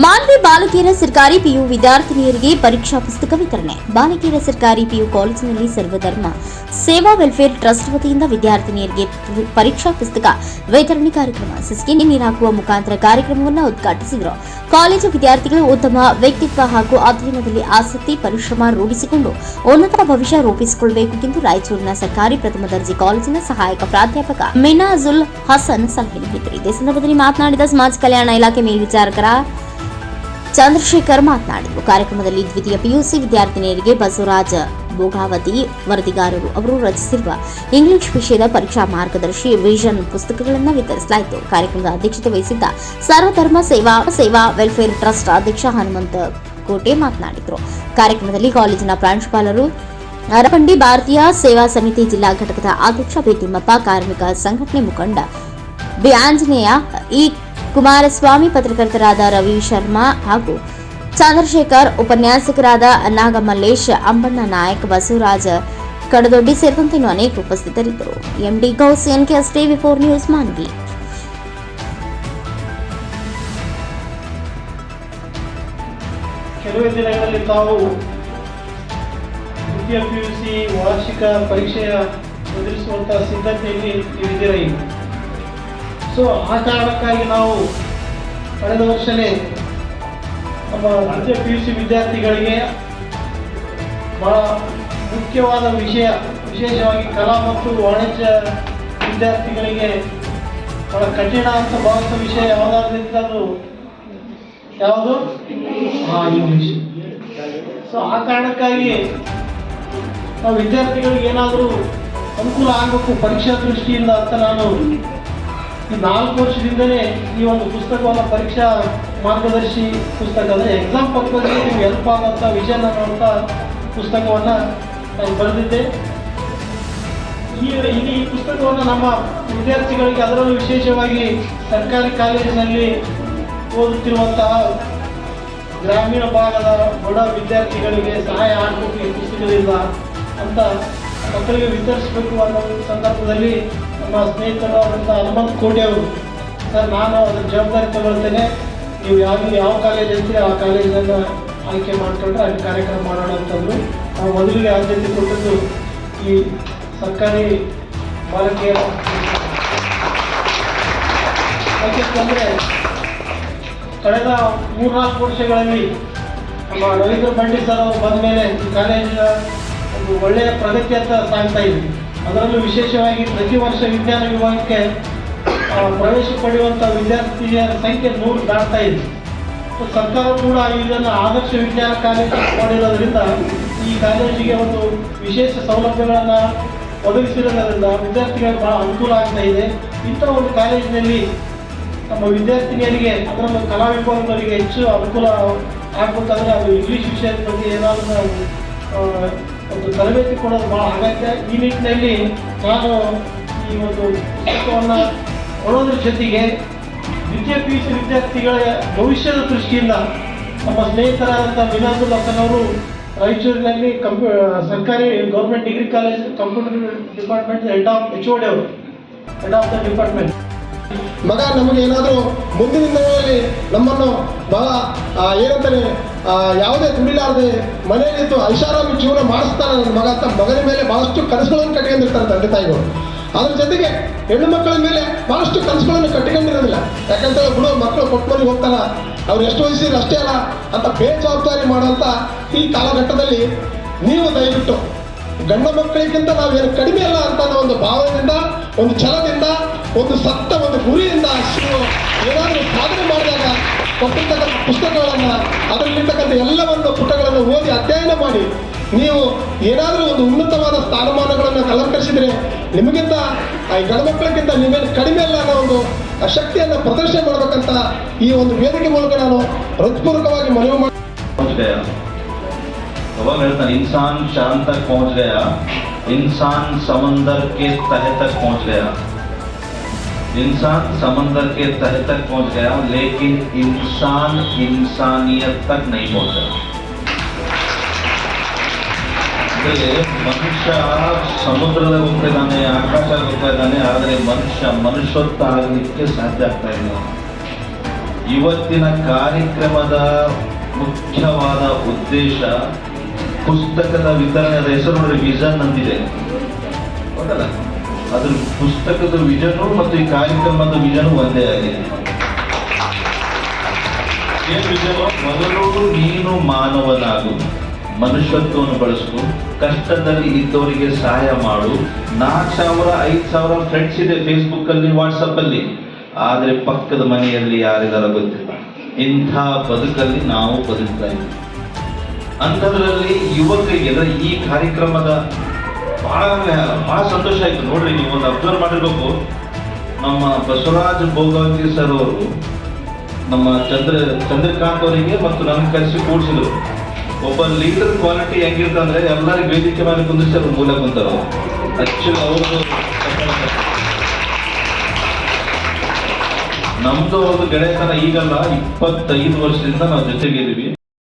ಮಾನ್ವಿ ಬಾಲಕಿಯರ ಸರ್ಕಾರಿ ಪಿಯು ವಿದ್ಯಾರ್ಥಿನಿಯರಿಗೆ ಪರೀಕ್ಷಾ ಪುಸ್ತಕ ವಿತರಣೆ. ಬಾಲಕಿಯರ ಸರ್ಕಾರಿ ಪಿಯು ಕಾಲೇಜಿನಲ್ಲಿ ಸರ್ವಧರ್ಮ ಸೇವಾ ವೆಲ್ಫೇರ್ ಟ್ರಸ್ಟ್ ವತಿಯಿಂದ ವಿದ್ಯಾರ್ಥಿನಿಯರಿಗೆ ಪರೀಕ್ಷಾ ಪುಸ್ತಕ ವಿತರಣೆ ಕಾರ್ಯಕ್ರಮ ಸಿಸ್ಕಿ ನೀರು ಹಾಕುವ ಮುಖಾಂತರ ಕಾರ್ಯಕ್ರಮವನ್ನು ಉದ್ಘಾಟಿಸಿದರು. ಕಾಲೇಜು ವಿದ್ಯಾರ್ಥಿಗಳು ಉತ್ತಮ ವ್ಯಕ್ತಿತ್ವ ಹಾಗೂ ಅಧ್ಯಯನದಲ್ಲಿ ಆಸಕ್ತಿ, ಪರಿಶ್ರಮ ರೂಢಿಸಿಕೊಂಡು ಉನ್ನತ ಭವಿಷ್ಯ ರೂಪಿಸಿಕೊಳ್ಳಬೇಕು ಎಂದು ರಾಯಚೂರಿನ ಸರ್ಕಾರಿ ಪ್ರಥಮ ದರ್ಜೆ ಕಾಲೇಜಿನ ಸಹಾಯಕ ಪ್ರಾಧ್ಯಾಪಕ ಮಿನಾಜುಲ್ ಹಸನ್ ಸಲಹೆ ನೀಡಿದರು. ಇದೇ ಸಂದರ್ಭದಲ್ಲಿ ಮಾತನಾಡಿದ ಸಮಾಜ ಕಲ್ಯಾಣ ಇಲಾಖೆ ಮೇಲ್ವಿಚಾರಕರ ಚಂದ್ರಶೇಖರ್ ಮಾತನಾಡಿದರು ಕಾರ್ಯಕ್ರಮದಲ್ಲಿ ದ್ವಿತೀಯ ಪಿಯುಸಿ ವಿದ್ಯಾರ್ಥಿನಿಯರಿಗೆ ಬಸವರಾಜ ಭೋಗಾವತಿ ವರದಿಗಾರರು ಅವರು ರಚಿಸಿರುವ ಇಂಗ್ಲಿಷ್ ವಿಷಯದ ಪರೀಕ್ಷಾ ಮಾರ್ಗದರ್ಶಿ ವಿಷನ್ ಪುಸ್ತಕಗಳನ್ನು ವಿತರಿಸಲಾಯಿತು. ಕಾರ್ಯಕ್ರಮದ ಅಧ್ಯಕ್ಷತೆ ವಹಿಸಿದ್ದ ಸರ್ವಧರ್ಮ ಸೇವಾ ಸೇವಾ ವೆಲ್ಫೇರ್ ಟ್ರಸ್ಟ್ ಅಧ್ಯಕ್ಷ ಹನುಮಂತ ಕೋಟೆ ಮಾತನಾಡಿದರು. ಕಾರ್ಯಕ್ರಮದಲ್ಲಿ ಕಾಲೇಜಿನ ಪ್ರಾಂಶುಪಾಲರು ಅರಪಂಡಿ ಭಾರತೀಯ ಸೇವಾ ಸಮಿತಿ ಜಿಲ್ಲಾ ಘಟಕದ ಅಧ್ಯಕ್ಷ ಬಿ ತಿಮ್ಮಪ್ಪ ಕಾರ್ಮಿಕ ಸಂಘಟನೆ ಮುಖಂಡ ಬಿ ಆಂಜನೇಯ ಇ ಕುಮಾರಸ್ವಾಮಿ ಪತ್ರಕರ್ತರಾದ ರವಿ ಶರ್ಮಾ ಹಾಗೂ ಚಂದ್ರಶೇಖರ್, ಉಪನ್ಯಾಸಕರಾದ ನಾಗಮಲ್ಲೇಶ್, ಅಂಬಣ್ಣ ನಾಯಕ್, ಬಸವರಾಜ ಕಡದೊಡ್ಡಿ ಸೇರಿದಂತೆ ಇನ್ನು ಅನೇಕ ಉಪಸ್ಥಿತರಿದ್ದರು. MD Gous, NKS TV four news Manvi. ಕೆಲವೇ ದಿನಗಳಲ್ಲಿ ತಾವು ದ್ವಿತೀಯ ಪಿ ಯು ಸಿ ವಾರ್ಷಿಕ ಪರೀಕ್ಷೆಯ ಎದುರಿಸುವಂತಹ ಸಿದ್ಧತೆಯಲ್ಲಿ ಈಗ? ಸೊ, ಆ ಕಾರಣಕ್ಕಾಗಿ ನಾವು ಕಳೆದ ವರ್ಷನೇ ನಮ್ಮ ರಾಜ್ಯ ಪಿ ಯು ಸಿ ವಿದ್ಯಾರ್ಥಿಗಳಿಗೆ ಬಹಳ ಮುಖ್ಯವಾದ ವಿಷಯ, ವಿಶೇಷವಾಗಿ ಕಲಾ ಮತ್ತು ವಾಣಿಜ್ಯ ವಿದ್ಯಾರ್ಥಿಗಳಿಗೆ ಬಹಳ ಕಠಿಣ ಅಂತ ಭಾವಿಸುವ ವಿಷಯ ಯಾವುದಾದ್ರಿಂದ ಅದು ಯಾವುದು? ಹಾಂ ಇಂಗ್ಲೀಷ್. ಸೊ, ಆ ಕಾರಣಕ್ಕಾಗಿ ನಾವು ವಿದ್ಯಾರ್ಥಿಗಳಿಗೆ ಏನಾದರೂ ಅನುಕೂಲ ಆಗಬೇಕು ಪರೀಕ್ಷಾ ದೃಷ್ಟಿಯಿಂದ ಅಂತ ನಾನು ಈ ನಾಲ್ಕು ವರ್ಷದಿಂದಲೇ ಈ ಒಂದು ಪುಸ್ತಕವನ್ನು ಪರೀಕ್ಷಾ ಮಾರ್ಗದರ್ಶಿ ಪುಸ್ತಕ, ಅಂದರೆ ಎಕ್ಸಾಮ್ ಪಕ್ಕದಲ್ಲಿ ನಿಮ್ಗೆ ಹೆಲ್ಪ್ ಆಗುವಂಥ ವಿಷನ್ ಅನ್ನುವಂಥ ಪುಸ್ತಕವನ್ನು ನಾನು ಬರೆದಿದ್ದೆ. ಈ ಇಲ್ಲಿ ಈ ಪುಸ್ತಕವನ್ನು ನಮ್ಮ ವಿದ್ಯಾರ್ಥಿಗಳಿಗೆ ಅದರಲ್ಲೂ ವಿಶೇಷವಾಗಿ ಸರ್ಕಾರಿ ಕಾಲೇಜಿನಲ್ಲಿ ಓದುತ್ತಿರುವಂತಹ ಗ್ರಾಮೀಣ ಭಾಗದ ಬಡ ವಿದ್ಯಾರ್ಥಿಗಳಿಗೆ ಸಹಾಯ ಆಗಬೇಕು ಈ ಪುಸ್ತಕದಿಂದ ಅಂತ ಮಕ್ಕಳಿಗೆ ವಿತರಿಸಬೇಕು ಅನ್ನೋ ಸಂದರ್ಭದಲ್ಲಿ ನಮ್ಮ ಸ್ನೇಹಿತರು ಅವರಿಂದ ಹನುಮಂತ್ ಕೋಟೆ ಅವರು. ಸರ್, ನಾನು ಅದರ ಜವಾಬ್ದಾರಿ ತಗೊಳ್ತೇನೆ. ನೀವು ಯಾವ ಯಾವ ಕಾಲೇಜ್ ಇರ್ತೀರಿ ಆ ಕಾಲೇಜನ್ನು ಆಯ್ಕೆ ಮಾಡಿಕೊಂಡ್ರೆ ಅಲ್ಲಿ ಕಾರ್ಯಕ್ರಮ ಮಾಡೋಣ ಅಂತಂದ್ರು ನಾವು ಮೊದಲಿಗೆ ಆದ್ಯತೆ ಕೊಟ್ಟದ್ದು ಈ ಸರ್ಕಾರಿ ಬಾಲಕಿಯರ ಯಾಕೆಂತಂದರೆ ಕಳೆದ ಮೂರ್ನಾಲ್ಕು ವರ್ಷಗಳಲ್ಲಿ ನಮ್ಮ ರವೀಂದ್ರ ಪಂಡಿತ್ ಸರ್ ಅವರು ಬಂದ ಮೇಲೆ ಈ ಕಾಲೇಜಿನ ಒಂದು ಒಳ್ಳೆಯ ಪ್ರಗತಿ ಅಂತ ಸಾಗ್ತಾ ಇದೆ ಅದರಲ್ಲೂ ವಿಶೇಷವಾಗಿ ಪ್ರತಿ ವರ್ಷ ವಿಜ್ಞಾನ ವಿಭಾಗಕ್ಕೆ ಪ್ರವೇಶ ಪಡೆಯುವಂಥ ವಿದ್ಯಾರ್ಥಿನಿಯರ ಸಂಖ್ಯೆ ನೂರು ದಾಟ್ತಾ ಇದೆ. ಸರ್ಕಾರ ಕೂಡ ಇದನ್ನು ಆದರ್ಶ ವಿಜ್ಞಾನ ಕಾಲೇಜು ಮಾಡಿರೋದ್ರಿಂದ, ಈ ಕಾಲೇಜಿಗೆ ಒಂದು ವಿಶೇಷ ಸೌಲಭ್ಯಗಳನ್ನು ಒದಗಿಸಿರೋದ್ರಿಂದ ವಿದ್ಯಾರ್ಥಿಗಳಿಗೆ ಬಹಳ ಅನುಕೂಲ ಆಗ್ತಾ ಇದೆ. ಇಂಥ ಒಂದು ಕಾಲೇಜಿನಲ್ಲಿ ನಮ್ಮ ವಿದ್ಯಾರ್ಥಿನಿಯರಿಗೆ ಅದರಲ್ಲೂ ಕಲಾ ವಿಭಾಗದವರಿಗೆ ಹೆಚ್ಚು ಅನುಕೂಲ ಆಗ್ಬೇಕಾದ್ರೆ ಅದು ಇಂಗ್ಲೀಷ್ ವಿಷಯದ ಬಗ್ಗೆ ಏನಾದರೂ ಒಂದು ತರಬೇತಿ ಕೊಡೋದು ಭಾಳ ಅಗತ್ಯ. ಈ ನಿಟ್ಟಿನಲ್ಲಿ ನಾನು ಈ ಒಂದು ಪುಸ್ತಕವನ್ನು ಕೊಡೋದ್ರ ಜೊತೆಗೆ ದ್ವಿತೀಯ ಪಿ ಸಿ ವಿದ್ಯಾರ್ಥಿಗಳ ಭವಿಷ್ಯದ ದೃಷ್ಟಿಯಿಂದ ನಮ್ಮ ಸ್ನೇಹಿತರಾದಂಥ ವಿನಾದುಲ್ ಹಸನ್ ಅವರು ರಾಯಚೂರಿನಲ್ಲಿ ಕಂಪ್ಯೂ ಸರ್ಕಾರಿ government degree college computer department head of H O D ಅವರು. ಹೆಡ್ ಆಫ್ ದ ಡಿಪಾರ್ಟ್ಮೆಂಟ್ ಮಗ ನಮಗೆ ಏನಾದರೂ ಮುಂದಿನ ದಿನಗಳಲ್ಲಿ ನಮ್ಮನ್ನು ಬಹಳ ಏನಂತಾನೆ ಯಾವುದೇ ದುಡಿಲಾರದೆ ಮನೆಯಲ್ಲಿತ್ತು ಐಷಾರಾಮಿ ಜೀವನ ಮಾಡಿಸ್ತಾರೆ ನನ್ನ ಮಗ. ಅಂತ ಮಗನ ಮೇಲೆ ಬಹಳಷ್ಟು ಕನಸುಗಳನ್ನು ಕಟ್ಟಿಕೊಂಡಿರ್ತಾರೆ ತಂದೆ ತಾಯಿಗಳು. ಅದ್ರ ಜೊತೆಗೆ ಹೆಣ್ಣು ಮಕ್ಕಳ ಮೇಲೆ ಬಹಳಷ್ಟು ಕನಸುಗಳನ್ನು ಕಟ್ಟಿಕೊಂಡಿರೋದಿಲ್ಲ. ಯಾಕಂತೇಳಿ ಬಿಡು, ಮಕ್ಕಳು ಕೊಟ್ಕೊಂಡು ಹೋಗ್ತಾರ. ಅವ್ರು ಎಷ್ಟು ವಯಸ್ಸಿದ್ರು ಅಷ್ಟೇ ಅಲ್ಲ, ಅಂತ ಬೇಜವಾಬ್ದಾರಿ ಮಾಡುವಂಥ ಈ ಕಾಲಘಟ್ಟದಲ್ಲಿ ನೀವು ದಯವಿಟ್ಟು ಗಂಡ ಮಕ್ಕಳಿಗಿಂತ ನಾವೇನು ಕಡಿಮೆ ಅಲ್ಲ ಅಂತ ಒಂದು ಭಾವನೆಯಿಂದ ಒಂದು ಛಲದಿಂದ ಒಂದು ಸತ್ತ ಒಂದು ಗುರಿಯಿಂದ ನೀವು ಏನಾದರೂ ಸಾಧನೆ ಮಾಡಿದಾಗ ಕೊಟ್ಟಿರ್ತಕ್ಕಂಥ ಪುಸ್ತಕಗಳನ್ನು ಅದರಲ್ಲಿರ್ತಕ್ಕಂಥ ಎಲ್ಲವನ್ನು ಪುಟಗಳನ್ನು ಓದಿ ಅಧ್ಯಯನ ಮಾಡಿ ನೀವು ಏನಾದರೂ ಒಂದು ಉನ್ನತವಾದ ಸ್ಥಾನಮಾನಗಳನ್ನು ಅಲಂಕರಿಸಿದರೆ ನಿಮಗಿಂತ ಆ ಈ ಗಂಡು ಮಕ್ಕಳಿಗಿಂತ ನೀವೇನು ಕಡಿಮೆ ಅಲ್ಲ ಅನ್ನೋ ಒಂದು ಆ ಶಕ್ತಿಯನ್ನು ಪ್ರದರ್ಶನ ಮಾಡಬೇಕಂತ ಈ ಒಂದು ವೇದಿಕೆ ಮೂಲಕ ನಾನು ಹೃತ್ಪೂರ್ವಕವಾಗಿ ಮನವಿ ಮಾಡಿ पहुंच गया तो वह कहता इंसान चांद तक पहुंच गया इंसान समंदर के तह तक पहुंच गया इंसान समंदर के तह तक पहुंच गया लेकिन इंसान इंसानियत तक नहीं पहुंचा ಅಂದ್ರೆ ಮನುಷ್ಯ ಸಮುದ್ರದ ಹೋಗ್ತಿದ್ದಾನೆ ಆಕಾಶ ಹೋಗ್ತಾ ಇದ್ದಾನೆ ಆದರೆ ಮನುಷ್ಯ ಮನುಷ್ಯತ್ವ ಆಗಲಿಕ್ಕೆ ಸಾಧ್ಯ ಆಗ್ತಾ ಇಲ್ಲ ಇವತ್ತಿನ ಕಾರ್ಯಕ್ರಮದ ಮುಖ್ಯವಾದ ಉದ್ದೇಶ ಪುಸ್ತಕದ ವಿತರಣೆದ ಹೆಸರು ನೋಡಿ ವಿಷನ್ ಅಂತಿದೆ ಹೌದಲ್ಲ ಅದ್ರ ಪುಸ್ತಕದ ವಿಜನು ಮತ್ತು ಈ ಕಾರ್ಯಕ್ರಮದ ವಿಜನು ಒಂದೇ ಆಗಿದೆ ಏನ್ ವಿಜನು ಮೊದಲು ನೀನು ಮಾನವನಾಗು. ಮನುಷ್ಯತ್ವವನ್ನು ಬಳಸು. ಕಷ್ಟದಲ್ಲಿ ಇದ್ದವರಿಗೆ ಸಹಾಯ ಮಾಡು. ನಾಲ್ಕು ಸಾವಿರ, ಐದು ಸಾವಿರ ಫ್ರೆಂಡ್ಸ್ ಇದೆ ಫೇಸ್ಬುಕ್ ಅಲ್ಲಿ ವಾಟ್ಸಪ್ ಅಲ್ಲಿ. ಆದ್ರೆ ಪಕ್ಕದ ಮನೆಯಲ್ಲಿ ಯಾರಿದಾರ ಗೊತ್ತಿಲ್ಲ. ಇಂಥ ಬದುಕಲ್ಲಿ ನಾವು ಬದುಕ್ತಾ ಇದ್ದೀವಿ. ಅಂಥದ್ರಲ್ಲಿ ಯುವಕರಿಗೆ ಈ ಕಾರ್ಯಕ್ರಮದ ಬಹಳ ಬಹಳ ಸಂತೋಷ ಆಯ್ತು. ನೋಡ್ರಿ ನೀವು ಒಂದು ಅಬ್ಸರ್ವ್ ಮಾಡಿರ್ಬೇಕು. ನಮ್ಮ ಬಸವರಾಜ್ ಭೋಗಾವತಿ ಸರ್ ಅವರು ನಮ್ಮ ಚಂದ್ರ, ಚಂದ್ರಕಾಂತ್ ಅವರಿಗೆ ಮತ್ತು ನನಗೆ ಕರೆಸಿ ಕೂಡಿಸಿದ್ರು. ಒಬ್ಬ ಲೀಡರ್ ಕ್ವಾಲಿಟಿ ಹೆಂಗಿರ್ತಂದ್ರೆ ಎಲ್ಲರಿಗೂ ವೇದಿಕೆ ಮೇಲೆ ಕುಂದಿಸಿ ಅವ್ರ ಮೂಲ ಆ್ಯಕ್ಚುಲಿ ಅವರು ನಮ್ದು ಒಂದು ಗೆಳೆತನ ಈಗಲ್ಲ, ಇಪ್ಪತ್ತೈದು ವರ್ಷದಿಂದ ನಾವು ಜೊತೆಗಿದ್ದೀವಿ